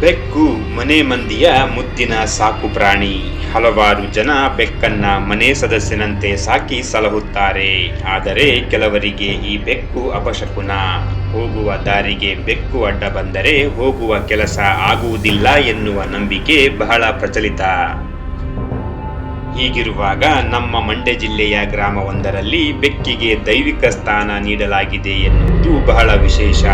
ಬೆಕ್ಕು ಮನೆ ಮಂದಿಯ ಮುದ್ದಿನ ಸಾಕು ಪ್ರಾಣಿ. ಹಲವಾರು ಜನ ಬೆಕ್ಕನ್ನ ಮನೆ ಸದಸ್ಯನಂತೆ ಸಾಕಿ ಸಲಹುತ್ತಾರೆ. ಆದರೆ ಕೆಲವರಿಗೆ ಈ ಬೆಕ್ಕು ಅಪಶಕುನ. ಹೋಗುವ ದಾರಿಗೆ ಬೆಕ್ಕು ಅಡ್ಡ ಬಂದರೆ ಹೋಗುವ ಕೆಲಸ ಆಗುವುದಿಲ್ಲ ಎನ್ನುವ ನಂಬಿಕೆ ಬಹಳ ಪ್ರಚಲಿತ. ಹೀಗಿರುವಾಗ ನಮ್ಮ ಮಂಡ್ಯ ಜಿಲ್ಲೆಯ ಗ್ರಾಮವೊಂದರಲ್ಲಿ ಬೆಕ್ಕಿಗೆ ದೈವಿಕ ಸ್ಥಾನ ನೀಡಲಾಗಿದೆ ಎನ್ನುವುದು ಬಹಳ ವಿಶೇಷ.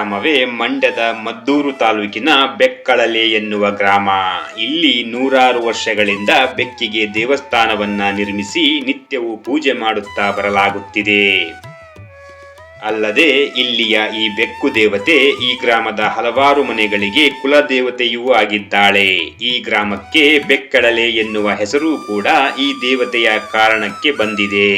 ಗ್ರಾಮವೇ ಮಂಡ್ಯದ ಮದ್ದೂರು ತಾಲೂಕಿನ ಬೆಕ್ಕಳಲೆ ಎನ್ನುವ ಗ್ರಾಮ. ಇಲ್ಲಿ ನೂರಾರು ವರ್ಷಗಳಿಂದ ಬೆಕ್ಕಿಗೆ ದೇವಸ್ಥಾನವನ್ನ ನಿರ್ಮಿಸಿ ನಿತ್ಯವೂ ಪೂಜೆ ಮಾಡುತ್ತಾ ಬರಲಾಗುತ್ತಿದೆ. ಅಲ್ಲದೆ ಇಲ್ಲಿಯ ಈ ಬೆಕ್ಕು ದೇವತೆ ಈ ಗ್ರಾಮದ ಹಲವಾರು ಮನೆಗಳಿಗೆ ಕುಲದೇವತೆಯೂ ಆಗಿದ್ದಾಳೆ. ಈ ಗ್ರಾಮಕ್ಕೆ ಬೆಕ್ಕಡಲೆ ಎನ್ನುವ ಹೆಸರು ಕೂಡ ಈ ದೇವತೆಯ ಕಾರಣಕ್ಕೆ ಬಂದಿದೆ.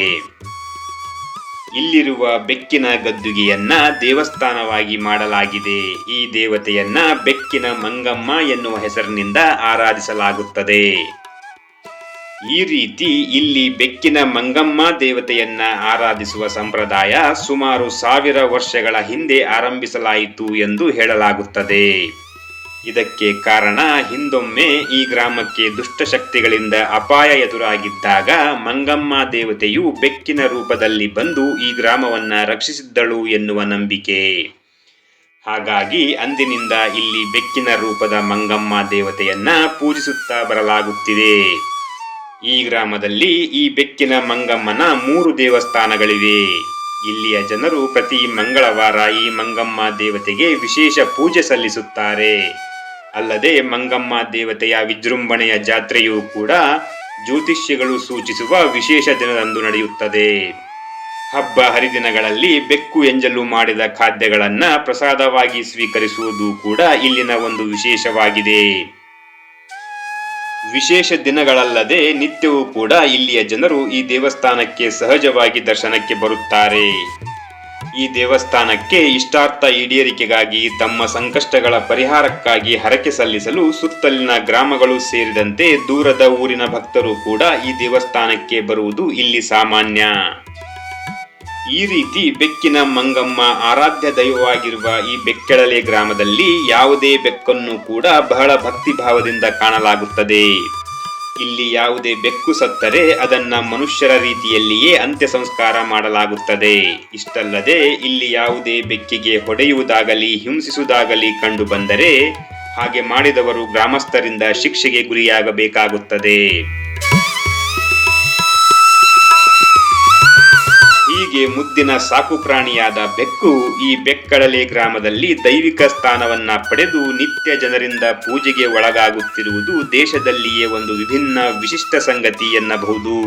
ಇಲ್ಲಿರುವ ಬೆಕ್ಕಿನ ಗದ್ದುಗೆಯನ್ನ ದೇವಸ್ಥಾನವಾಗಿ ಮಾಡಲಾಗಿದೆ. ಈ ದೇವತೆಯನ್ನ ಬೆಕ್ಕಿನ ಮಂಗಮ್ಮ ಎನ್ನುವ ಹೆಸರಿನಿಂದ ಆರಾಧಿಸಲಾಗುತ್ತದೆ. ಈ ರೀತಿ ಇಲ್ಲಿ ಬೆಕ್ಕಿನ ಮಂಗಮ್ಮ ದೇವತೆಯನ್ನ ಆರಾಧಿಸುವ ಸಂಪ್ರದಾಯ ಸುಮಾರು ಸಾವಿರ ವರ್ಷಗಳ ಹಿಂದೆ ಆರಂಭಿಸಲಾಯಿತು ಎಂದು ಹೇಳಲಾಗುತ್ತದೆ. ಇದಕ್ಕೆ ಕಾರಣ ಹಿಂದೊಮ್ಮೆ ಈ ಗ್ರಾಮಕ್ಕೆ ದುಷ್ಟಶಕ್ತಿಗಳಿಂದ ಅಪಾಯ ಎದುರಾಗಿದ್ದಾಗ ಮಂಗಮ್ಮ ದೇವತೆಯು ಬೆಕ್ಕಿನ ರೂಪದಲ್ಲಿ ಬಂದು ಈ ಗ್ರಾಮವನ್ನ ರಕ್ಷಿಸಿದ್ದಳು ಎನ್ನುವ ನಂಬಿಕೆ. ಹಾಗಾಗಿ ಅಂದಿನಿಂದ ಇಲ್ಲಿ ಬೆಕ್ಕಿನ ರೂಪದ ಮಂಗಮ್ಮ ದೇವತೆಯನ್ನ ಪೂಜಿಸುತ್ತಾ ಬರಲಾಗುತ್ತಿದೆ. ಈ ಗ್ರಾಮದಲ್ಲಿ ಈ ಬೆಕ್ಕಿನ ಮಂಗಮ್ಮನ ಮೂರು ದೇವಸ್ಥಾನಗಳಿವೆ. ಇಲ್ಲಿಯ ಜನರು ಪ್ರತಿ ಮಂಗಳವಾರ ಈ ಮಂಗಮ್ಮ ದೇವತೆಗೆ ವಿಶೇಷ ಪೂಜೆ ಸಲ್ಲಿಸುತ್ತಾರೆ. ಅಲ್ಲದೆ ಮಂಗಮ್ಮ ದೇವತೆಯ ವಿಜೃಂಭಣೆಯ ಜಾತ್ರೆಯೂ ಕೂಡ ಜ್ಯೋತಿಷ್ಯಗಳು ಸೂಚಿಸುವ ವಿಶೇಷ ದಿನದಂದು ನಡೆಯುತ್ತದೆ. ಹಬ್ಬ ಹರಿದಿನಗಳಲ್ಲಿ ಬೆಕ್ಕು ಎಂಜಲು ಮಾಡಿದ ಖಾದ್ಯಗಳನ್ನ ಪ್ರಸಾದವಾಗಿ ಸ್ವೀಕರಿಸುವುದು ಕೂಡ ಇಲ್ಲಿನ ಒಂದು ವಿಶೇಷವಾಗಿದೆ. ವಿಶೇಷ ದಿನಗಳಲ್ಲದೆ ನಿತ್ಯವೂ ಕೂಡ ಇಲ್ಲಿಯ ಜನರು ಈ ದೇವಸ್ಥಾನಕ್ಕೆ ಸಹಜವಾಗಿ ದರ್ಶನಕ್ಕೆ ಬರುತ್ತಾರೆ. ಈ ದೇವಸ್ಥಾನಕ್ಕೆ ಇಷ್ಟಾರ್ಥ ಈಡೇರಿಕೆಗಾಗಿ ತಮ್ಮ ಸಂಕಷ್ಟಗಳ ಪರಿಹಾರಕ್ಕಾಗಿ ಹರಕೆ ಸಲ್ಲಿಸಲು ಸುತ್ತಲಿನ ಗ್ರಾಮಗಳು ಸೇರಿದಂತೆ ದೂರದ ಊರಿನ ಭಕ್ತರು ಕೂಡ ಈ ದೇವಸ್ಥಾನಕ್ಕೆ ಬರುವುದು ಇಲ್ಲಿ ಸಾಮಾನ್ಯ. ಈ ರೀತಿ ಬೆಕ್ಕಿನ ಮಂಗಮ್ಮ ಆರಾಧ್ಯ ದೈವವಾಗಿರುವ ಈ ಬೆಕ್ಕೆಳಲೆ ಗ್ರಾಮದಲ್ಲಿ ಯಾವುದೇ ಬೆಕ್ಕನ್ನು ಕೂಡ ಬಹಳ ಭಕ್ತಿ ಭಾವದಿಂದ ಕಾಣಲಾಗುತ್ತದೆ. ಇಲ್ಲಿ ಯಾವುದೇ ಬೆಕ್ಕು ಸತ್ತರೆ ಅದನ್ನ ಮನುಷ್ಯರ ರೀತಿಯಲ್ಲಿಯೇ ಅಂತ್ಯ ಸಂಸ್ಕಾರ ಮಾಡಲಾಗುತ್ತದೆ. ಇಷ್ಟಲ್ಲದೆ ಇಲ್ಲಿ ಯಾವುದೇ ಬೆಕ್ಕಿಗೆ ಹೊಡೆಯುವುದಾಗಲಿ, ಹಿಂಸಿಸುವುದಾಗಲಿ ಕಂಡು ಬಂದರೆ ಹಾಗೆ ಮಾಡಿದವರು ಗ್ರಾಮಸ್ಥರಿಂದ ಶಿಕ್ಷೆಗೆ ಗುರಿಯಾಗಬೇಕಾಗುತ್ತದೆ. ಹೀಗೆ ಮುದ್ದಿನ ಸಾಕು ಪ್ರಾಣಿಯಾದ ಬೆಕ್ಕು ಈ ಬೆಕ್ಕಡಲೆ ಗ್ರಾಮದಲ್ಲಿ ದೈವಿಕ ಸ್ಥಾನವನ್ನ ಪಡೆದು ನಿತ್ಯ ಜನರಿಂದ ಪೂಜೆಗೆ ಒಳಗಾಗುತ್ತಿರುವುದು ದೇಶದಲ್ಲಿಯೇ ಒಂದು ವಿಭಿನ್ನ ವಿಶಿಷ್ಟ ಸಂಗತಿ ಎನ್ನಬಹುದು.